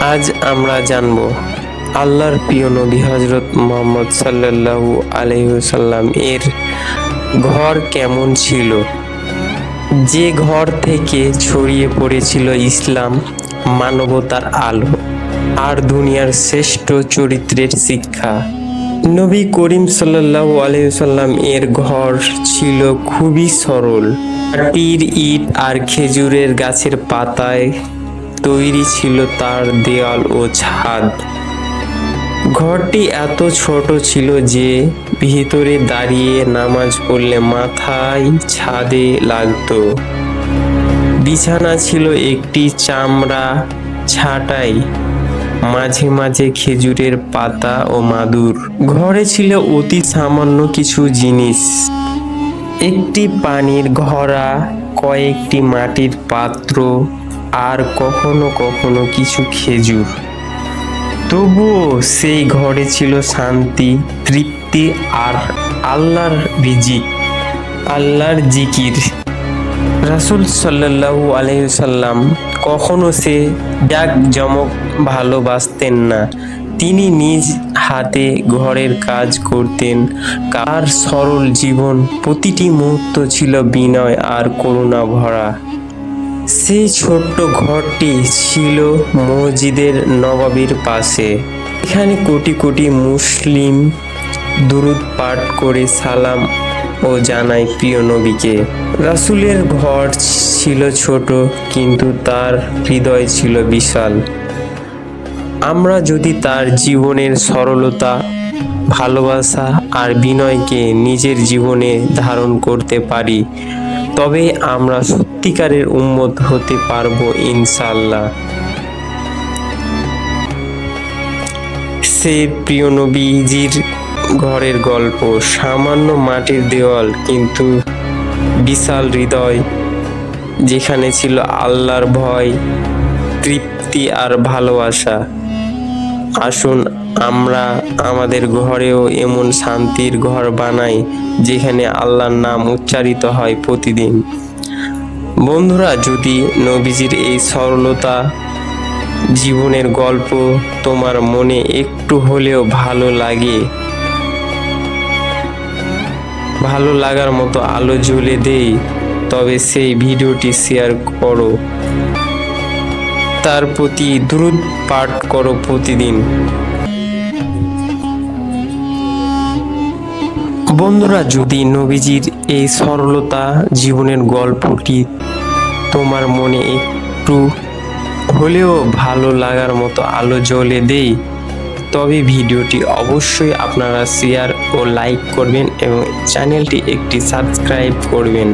আজ আমরা জানব আল্লাহর প্রিয় নবী হজরত মোহাম্মদ সাল্লাল্লাহু আলহিসাল্লাম এর ঘর কেমন ছিল? যে ঘর থেকে ছড়িয়ে পড়েছিল ইসলাম, মানবতার আলো আর দুনিয়ার শ্রেষ্ঠ চরিত্রের শিক্ষা। নবী করিম সাল্লাল্লাহু আলহিসাল্লাম এর ঘর ছিল খুবই সরল। মাটির ইট আর খেজুরের গাছের পাতায় তৈরি ছিল তার দেয়াল ও ছাদ। ঘরটি এত ছোট ছিল যে ভিতরে দাঁড়িয়ে নামাজ পড়লে মাথায় ছাদে লাগতো। বিছানা ছিল একটি চামড়া ছাটাই, মাঝে মাঝে খেজুরের পাতা ও মাদুর। ঘরে ছিল অতি সামান্য কিছু জিনিস। একটি পানির ঘরা, কয়েকটি মাটির পাত্র আর কখনো কখনো কিছু খেজুর। তবুও সেই ঘরে ছিল শান্তি, তৃপ্তি আর আল্লাহর রিজিক, আল্লাহর জিকির। রাসুল সাল্লাল্লাহু আলহিসাল্লাম কখনো সে ডাক জমক ভালোবাসতেন না। তিনি নিজ হাতে ঘরের কাজ করতেন। কার সরল জীবন প্রতিটি মুহূর্ত ছিল বিনয় আর করুণা ভরা সেই ছোট্ট ঘরটি ছিল মসজিদের নবাবির পাশে। এখানে কোটি কোটি মুসলিম দুরুদ পাঠ করে সালাম ও জানায় প্রিয় নবীকে। রাসুলের ঘর ছিল ছোট, কিন্তু তার হৃদয় ছিল বিশাল। আমরা যদি তার জীবনের সরলতা ভালোবাসা আর বিনয়কে নিজের জীবনে ধারণ করতে পারি, তবে আমরা সত্যিকারের উন্মত হতে পারব ইনশাল্লাহ সে প্রিয় নবীজির ঘরের গল্প, সামান্য মাটির দেওয়াল কিন্তু বিশাল হৃদয়, যেখানে ছিল আল্লাহর ভয়, তৃপ্তি আর ভালোবাসা। আসুন আমরা আমাদের ঘরেও এমন শান্তির ঘর বানাই, যেখানে আল্লাহর নাম উচ্চারিত হয় প্রতিদিন। বন্ধুরা, যদি নবীজির এই সরলতা জীবনের গল্প তোমার মনে একটু হলেও ভালো লাগে, ভালো লাগার মতো আলো জ্বলে দেই, তবে সেই ভিডিওটি শেয়ার করো। তার প্রতি দ্রুত পাঠ করো প্রতিদিন। বন্ধুরা, যদি নবীজির এই সরলতা জীবনের গল্পটি তোমার মনে একটু হলেও ভালো লাগার মতো আলো জ্বলে দেই, তবে ভিডিওটি অবশ্যই আপনারা শেয়ার ও লাইক করবেন এবং চ্যানেলটি একটি সাবস্ক্রাইব করবেন।